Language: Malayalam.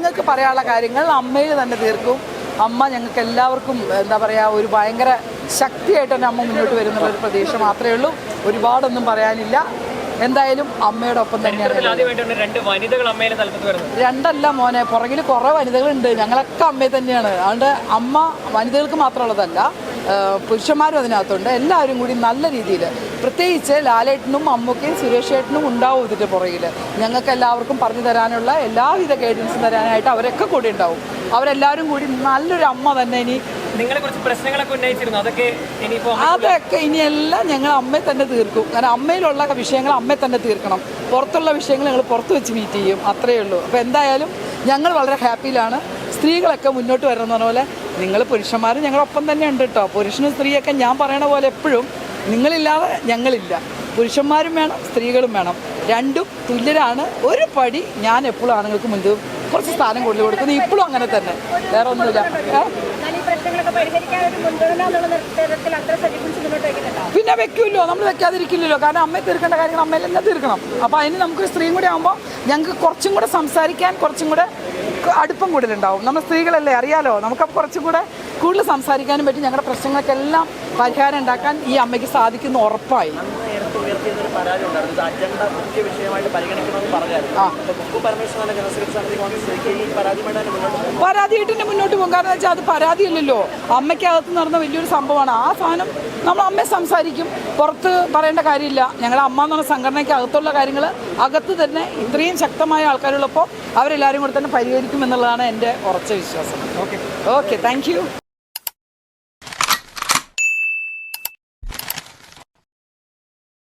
ഞങ്ങൾക്ക് പറയാനുള്ള കാര്യങ്ങൾ അമ്മയിൽ തന്നെ തീർക്കും. അമ്മ ഞങ്ങൾക്ക് എല്ലാവർക്കും എന്താ പറയുക ഒരു ഭയങ്കര ശക്തിയായിട്ട് തന്നെ അമ്മ മുന്നോട്ട് വരുന്നുള്ള ഒരു പ്രതീക്ഷ മാത്രമേ ഉള്ളൂ. ഒരുപാടൊന്നും പറയാനില്ല. എന്തായാലും അമ്മയുടെ ഒപ്പം തന്നെയാണ് രണ്ടല്ല മോനെ പുറകിൽ കുറേ വനിതകളുണ്ട്. ഞങ്ങളൊക്കെ അമ്മയെ തന്നെയാണ്. അതുകൊണ്ട് അമ്മ വനിതകൾക്ക് മാത്രമുള്ളതല്ല പുരുഷന്മാരും അതിനകത്തുണ്ട്. എല്ലാവരും കൂടി നല്ല രീതിയിൽ പ്രത്യേകിച്ച് ലാലേട്ടനും അമ്മയ്ക്കും സുരേഷ് ഏട്ടനും ഉണ്ടാവും ഇതിന്റെ പുറകിൽ ഞങ്ങൾക്ക് എല്ലാവർക്കും പറഞ്ഞു തരാനുള്ള എല്ലാവിധ ഗൈഡൻസും തരാനായിട്ട് അവരൊക്കെ കൂടി ഉണ്ടാവും. അവരെല്ലാവരും കൂടി നല്ലൊരു അമ്മ തന്നെ ഇനി. നിങ്ങളെ കുറച്ച് പ്രശ്നങ്ങളൊക്കെ ഉന്നയിച്ചിരുന്നു? അതൊക്കെ അതൊക്കെ ഇനിയെല്ലാം ഞങ്ങൾ അമ്മയെ തന്നെ തീർക്കും. കാരണം അമ്മയിലുള്ള വിഷയങ്ങൾ അമ്മയെ തന്നെ തീർക്കണം. പുറത്തുള്ള വിഷയങ്ങൾ ഞങ്ങൾ പുറത്ത് വെച്ച് മീറ്റ് ചെയ്യും. അത്രയേ ഉള്ളൂ. അപ്പോൾ എന്തായാലും ഞങ്ങൾ വളരെ ഹാപ്പിയിലാണ് സ്ത്രീകളൊക്കെ മുന്നോട്ട് വരണം പറഞ്ഞ പോലെ നിങ്ങൾ പുരുഷന്മാർ ഞങ്ങളൊപ്പം തന്നെ ഉണ്ട് കേട്ടോ പുരുഷനും സ്ത്രീയൊക്കെ ഞാൻ പറയണ പോലെ എപ്പോഴും നിങ്ങളില്ലാതെ ഞങ്ങളില്ല. പുരുഷന്മാരും വേണം സ്ത്രീകളും വേണം. രണ്ടും തുല്യരാണ്. ഒരു പടി ഞാൻ എപ്പോഴും ആണുങ്ങൾക്ക് മുൻപ് കുറച്ച് സ്ഥാനം കൂടുതൽ കൊടുക്കുന്നത് ഇപ്പോഴും അങ്ങനെ തന്നെ. വേറെ ഒന്നുമില്ല. പിന്നെ വെക്കുമല്ലോ നമ്മൾ വെക്കാതിരിക്കില്ലല്ലോ. കാരണം അമ്മയെ തീർക്കേണ്ട കാര്യങ്ങൾ അമ്മയിൽ തന്നെ തീർക്കണം. അപ്പോൾ അതിന് നമുക്ക് സ്ത്രീയും കൂടെ ആകുമ്പോൾ ഞങ്ങൾക്ക് കുറച്ചും കൂടെ സംസാരിക്കാൻ കുറച്ചും കൂടെ അടുപ്പം കൂടുതലുണ്ടാവും. നമ്മൾ സ്ത്രീകളല്ലേ അറിയാലോ? നമുക്ക് കുറച്ചും കൂടെ കൂടുതൽ സംസാരിക്കാനും പറ്റും. ഞങ്ങളുടെ പ്രശ്നങ്ങൾക്കെല്ലാം പരിഹാരം ഉണ്ടാക്കാൻ ഈ അമ്മയ്ക്ക് സാധിക്കുന്ന ഉറപ്പായി. പരാതിയായിട്ട് മുന്നോട്ട് പോകും. കാരണം വെച്ചാൽ അത് പരാതിയല്ലല്ലോ. അമ്മയ്ക്കകത്ത് നടന്ന വലിയൊരു സംഭവമാണ്. ആ സാധനം നമ്മൾ അമ്മയെ സംസാരിക്കും. പുറത്ത് പറയേണ്ട കാര്യമില്ല. ഞങ്ങളെ അമ്മ എന്ന് പറഞ്ഞ സംഘടനയ്ക്ക് അകത്തുള്ള കാര്യങ്ങൾ അകത്ത് തന്നെ ഇത്രയും ശക്തമായ ആൾക്കാരുള്ളപ്പോൾ അവരെല്ലാവരും കൂടെ തന്നെ പരിഹരിക്കും എന്നുള്ളതാണ് എന്റെ ഉറച്ച വിശ്വാസം. ഓക്കെ. Okay thank you.